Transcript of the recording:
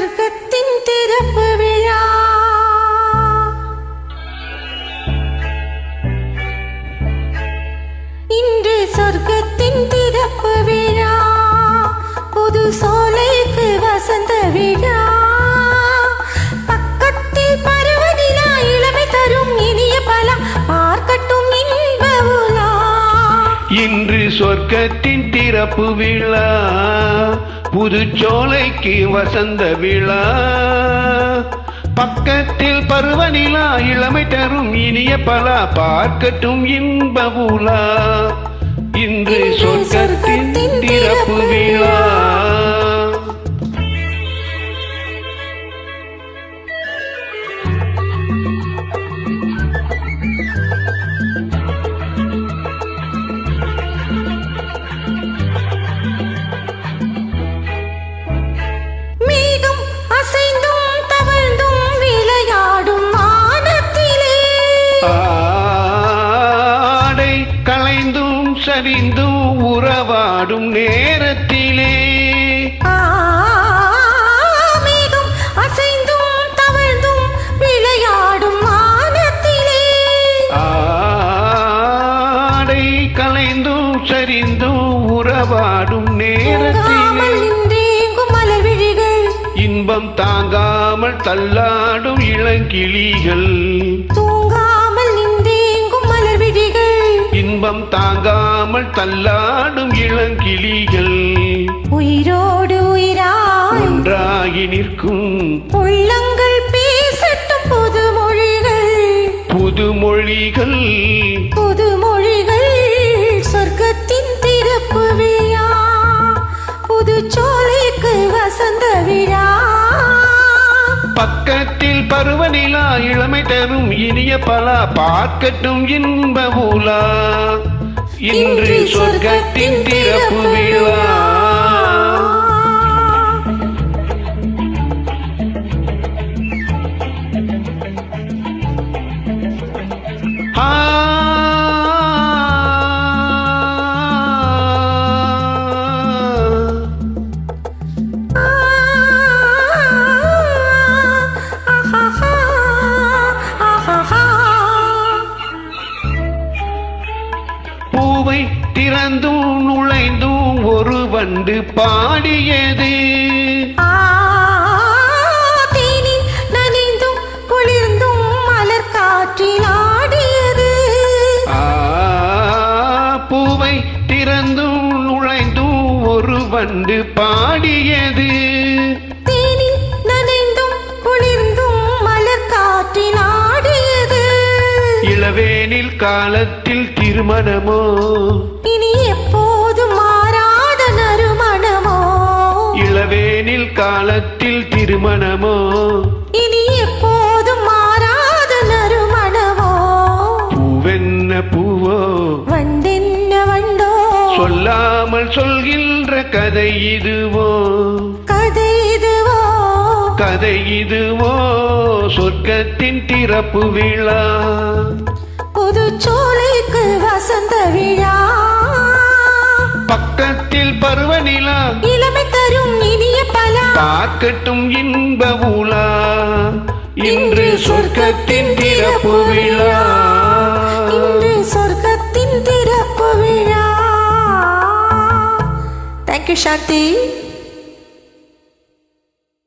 சொர்க்கத்தின் திறப்பு விழா. இன்று சொர்க்கத்தின் திறப்பு விழா. புது சோலைக்கு வசந்த விழா. பக்கத்தில் பருவநிலா இளமை தரும் இனிய பல. பார்க்கட்டும் இன்ப உலா. இன்று சொர்க்கத்தின் திறப்பு விழா. புதுச்சோலைக்கு வசந்த விழா. பக்கத்தில் பருவநிலா இளமை தரும் இனிய பல பார்க்கட்டும் இன்ப உலா. இன்று சொர்க்கத்தின் திறப்பு விழா. ஆடை களைந்தும் சரிந்தும் உறவாடும் நேரத்திலே. களைந்தும் சரிந்தும் உறவாடும் நேரத்திலே. மலர் விழிகள் இன்பம் தாங்காமல் தள்ளாடும் இளங்கிளிகள். தள்ளாடும் இளங்கிளிகள். உயிரோடு உயிராய் ஒன்றாகி நிற்கும் உள்ளங்கள் பேசட்டும் புது மொழிகள். புதுமொழிகள் புது மொழிகள் சொர்க்கத்தின் திறப்பு விழா. புது சோலைக்கு வசந்த விழா. பக்கத்தில் பருவநிலா இளமை தரும் இனிய பலா. பார்க்கட்டும் இன்ப உலா இன்று சொர்க்கத்தின் திறப்பு விழா பூவை திறந்தும் நுழைந்தும் ஒரு வண்டு பாடியது. நனைந்தும் குளிர்ந்தும் மலர் காற்றில் ஆடியது. பூவை திறந்தும் நுழைந்தும் ஒரு வண்டு பாடியது. காலத்தில் திருமணமோ? இனி எப்போதும் மாறாத நறுமணமோ? இளவேனில் காலத்தில் திருமணமோ? இனி எப்போதும் மாறாத நறுமணமோ? பூவென்ன பூவோ? வந்தென்ன வண்டோ? சொல்லாமல் சொல்கின்ற கதை இதுவோ? கதை இதுவோ? கதை இதுவோ? சொர்க்கத்தின் திறப்பு விழா? புது சோலைக்கு வசந்த விழா. பக்கத்தில் பருவநிலா இளமை தரும் இனிய பலா. பார்க்கட்டும் இன்ப உலா இன்று சொர்க்கத்தின் திறப்பு விழா. இன்று சொர்க்கத்தின் திறப்பு விழா. தேங்க்யூ சாந்தி